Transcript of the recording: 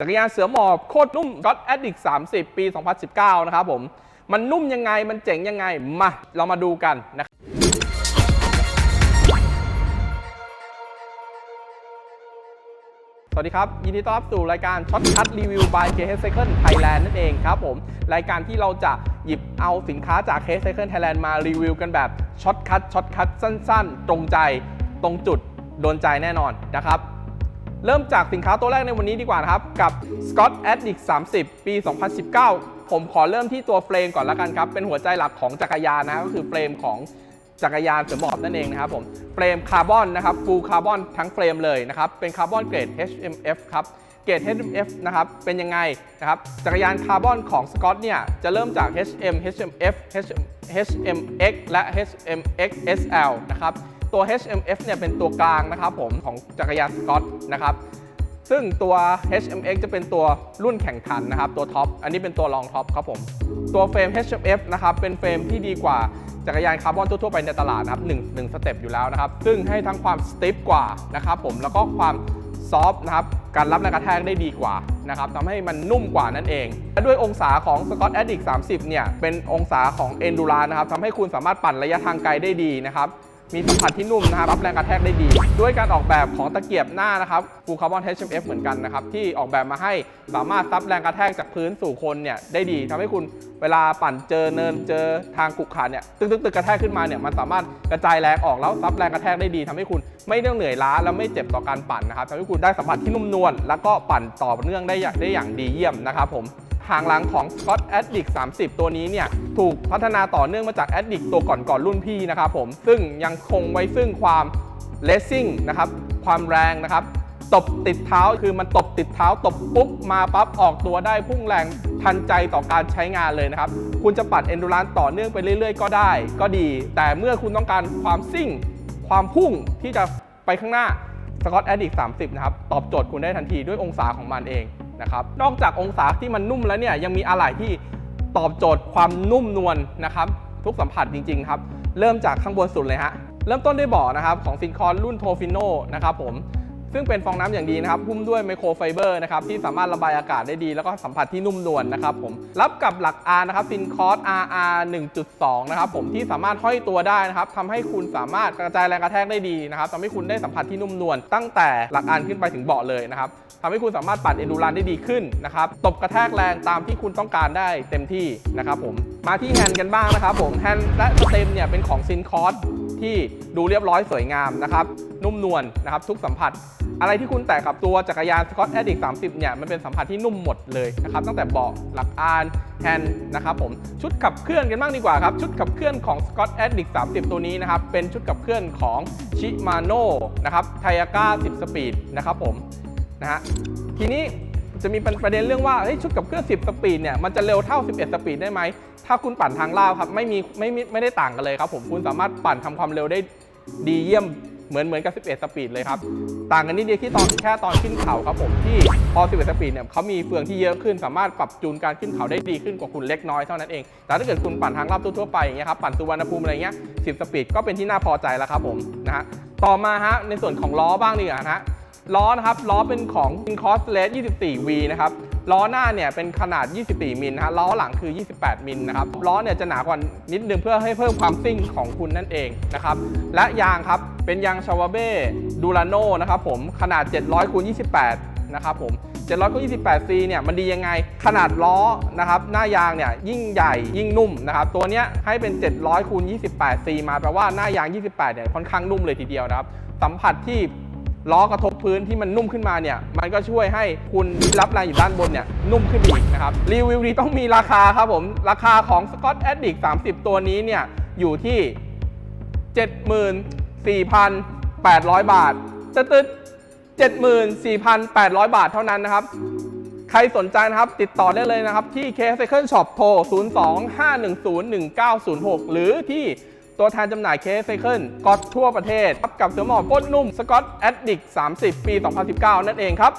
จักรยานเสือหมอบโคตรนุ่ม God Addict 30 ปี 2019 นะครับผม มันนุ่มยังไง มันเจ๋งยังไง มา เรามาดูกันนะครับสวัสดีครับ ยินดีต้อนรับสู่รายการช็อตคั t รีวิว by k h Cycle Thailand นั่นเองครับผม รายการที่เราจะหยิบเอาสินค้าจาก k h Cycle Thailand มารีวิวกันแบบช็อตคั t ช็อตคั t สั้นๆ ตรงใจตรงจุดโดนใจแน่นอนนะครับ เริ่มจากสินค้าตัวแรกในวันนี้ดีกว่านะครับ กับ Scott Addict 30 ปี 2019 ผมขอเริ่มที่ตัวเฟรมก่อนละกันครับ เป็นหัวใจหลักของจักรยานนะก็คือเฟรมของจักรยานเสือหมอบนั่นเองนะครับผมเฟรมคาร์บอนนะครับฟูลคาร์บอนทั้งเฟรมเลยนะครับ เป็นคาร์บอนเกรด HMF ครับเกรด HMF นะครับเป็นยังไงนะครับจักรยานคาร์บอนของ Scott เนี่ยจะเริ่มจาก HM HMF HMX และ HMX SL นะครับ ตัว HMF เนี่ยเป็นตัวกลางนะครับผมของจักรยาน Scott นะครับซึ่งตัว HMX จะเป็นตัวรุ่นแข่งขันนะครับ ตัวท็อป อันนี้เป็นตัวรองท็อปครับผม ตัวเฟรม HMF นะครับ เป็นเฟรมที่ดีกว่าจักรยานคาร์บอนทั่ว ๆ ไปในตลาดนะครับ1 1สเต็ปอยู่แล้วนะครับ ซึ่งให้ทั้งความสติฟกว่านะครับผม แล้วก็ความซอฟต์นะครับ การรับแรงกระแทกได้ดีกว่านะครับทำให้มันนุ่มกว่านั่นเอง และด้วยองศาของ Scott Addict 30 เนี่ย เป็นองศาของ Endura นะครับทำให้คุณสามารถปั่นระยะทางไกลได้ดีนะครับ มีสัมผัสที่นุ่มนะครับรับแรงกระแทกได้ดี ด้วยการออกแบบของตะเกียบหน้านะครับฟูคาร์บอน HMF เหมือนกันนะครับที่ออกแบบมาให้สามารถซับแรงกระแทกจากพื้นสู่คนเนี่ยได้ดีทำให้คุณเวลาปั่นเจอเนินเจอทางขรุขระเนี่ยตึกตึกตึกกระแทกขึ้นมาเนี่ยมันสามารถกระจายแรงออกแล้วซับแรงกระแทกได้ดีทำให้คุณไม่ต้องเหนื่อยล้าและไม่เจ็บต่อการปั่นนะครับทำให้คุณได้สัมผัสที่นุ่มนวลแล้วก็ปั่นต่อเนื่องได้อย่างได้อย่างดีเยี่ยมนะครับผม ทางหลังของ Scott Addict 30 ตัวนี้เนี่ยถูกพัฒนาต่อเนื่องมาจาก Addict ตัวก่อนๆรุ่นพี่นะครับผมซึ่งยังคงไว้ซึ่งความ racing นะครับความแรงนะครับตบติดเท้าคือมันตบติดเท้าตบปุ๊บมาปั๊บออกตัวได้พุ่งแรงทันใจต่อการใช้งานเลยนะครับ คุณจะปั่น endurance ต่อเนื่องไปเรื่อยๆ ก็ได้ ก็ดี แต่เมื่อคุณต้องการความซิ่ง ความพุ่งที่จะไปข้างหน้า Scott Addict 30 นะครับ ตอบโจทย์คุณได้ทันทีด้วยองศาของมันเอง นะครับ นอกจากองศาที่มันนุ่มแล้วเนี่ยยังมีอะไหล่ที่ตอบโจทย์ความนุ่มนวลนะครับ ทุกสัมผัสจริง ๆ ครับ เริ่มจากข้างบนสุดเลยฮะเริ่มต้นด้วยเบาะนะครับของซินคอนรุ่นโทฟิโนนะครับผม ซึ่งเป็นฟองน้ำอย่างดีนะครับหุ้มด้วยไมโครไฟเบอร์นะครับที่สามารถระบายอากาศได้ดี แล้วก็สัมผัสที่นุ่มนวลนะครับผมรับกับหลัก R นะครับซินคอร์ส RR 1.2 นะครับผมที่สามารถห้อยตัวได้นะครับทำให้คุณสามารถกระจายแรงกระแทกได้ดีนะครับทำให้คุณได้สัมผัสที่นุ่มนวลตั้งแต่หลัก R ขึ้นไปถึงเบาะเลยนะครับทำให้คุณสามารถปั่นเอนดูรันได้ดีขึ้นนะครับตบกระแทกแรงตามที่คุณต้องการได้เต็มที่นะครับผมมาที่แฮนด์กันบ้างนะครับผมแฮนด์และสเต็มเนี่ยเป็นของซินคอร์สที่ดูเรียบร้อยสวยงามนะครับ นุ่มนวลนะครับ ทุกสัมผัส อะไรที่คุณแตะกับตัวจักรยาน Scott Addict 30 เนี่ย มันเป็นสัมผัสที่นุ่มหมดเลยนะครับ ตั้งแต่เบาะหลักอานแฮนด์นะครับผมชุดขับเคลื่อนกันบ้างดีกว่าครับ ชุดขับเคลื่อนของ Scott Addict 30 ตัวนี้นะครับ เป็นชุดขับเคลื่อนของ Shimano นะครับ t a y a g a 10 Speed นะครับผมนะฮะทีนี้ จะมีประเด็นเรื่องว่าเฮ้ยชุดขับเคลื่อน10 สปีดเนี่ยมันจะเร็วเท่า 11 สปีดได้ไหม ถ้าคุณปั่นทางลาดครับไม่มีไม่มีไม่ได้ต่างกันเลยครับผมคุณสามารถปั่นทำความเร็วได้ดีเยี่ยมเหมือนเหมือนกับ 11 สปีดเลยครับ ต่างกันนิดเดียวที่ตอนแค่ตอนขึ้นเขาครับผมที่พอ 11 สปีดเนี่ยเขามีเฟืองที่เยอะขึ้น สามารถปรับจูนการขึ้นเขาได้ดีขึ้นกว่าคุณเล็กน้อยเท่านั้นเอง แต่ถ้าเกิดคุณปั่นทางลาบทั่วไปอย่างเงี้ยครับปั่นสุวรรณภูมิอะไรเงี้ย 10 สปีดก็เป็นที่น่าพอใจแล้วครับผมนะฮะต่อมาฮะในส่วนของล้อบ้างดีกว่านะฮะ ล้อนะครับล้อเป็นของ i n c o s l e s 24V นะครับล้อหน้าเนี่ยเป็นขนาด 24 มิลนะฮะล้อหลังคือ 28 มิลนะครับล้อเนี่ยจะหนากว่านิดนึงเพื่อให้เพิ่มความซิ่งของคุณนั่นเองนะครับและยางครับเป็นยางชาวาเบ้ดูราโนนะครับผมขนาด 700คูณ28 นะครับผม700คูณ28 C เนี่ยมันดียังไง ขนาดล้อนะครับหน้ายางเนี่ยยิ่งใหญ่ยิ่งนุ่มนะครับตัวเนี้ยให้เป็น 700คูณ28 C มาแปลว่าหน้ายาง 28 เนี่ยค่อนข้างนุ่มเลยทีเดียวนะครับสัมผัสที่ ล้อกระทบพื้นที่มันนุ่มขึ้นมาเนี่ย มันก็ช่วยให้คุณรับแรงอยู่ด้านบนเนี่ยนุ่มขึ้นอีกนะครับ รีวิวนี้ต้องมีราคาครับผม ราคาของ Scott Addict 30 ตัวนี้เนี่ย อยู่ที่ 74,800 บาทตึ๊ดๆ74,800 บาทเท่านั้นนะครับ ใครสนใจนะครับ ติดต่อได้เลยนะครับ ที่ K Cycle Shop โทร 02-510-1906 หรือที่ ตัวแทนจำหน่ายเคสไซเคิลก็ทั่วประเทศครับกับเสือหมอบก้นนุ่มสกอตแอดดิก30 ปี 2019 นั่นเองครับ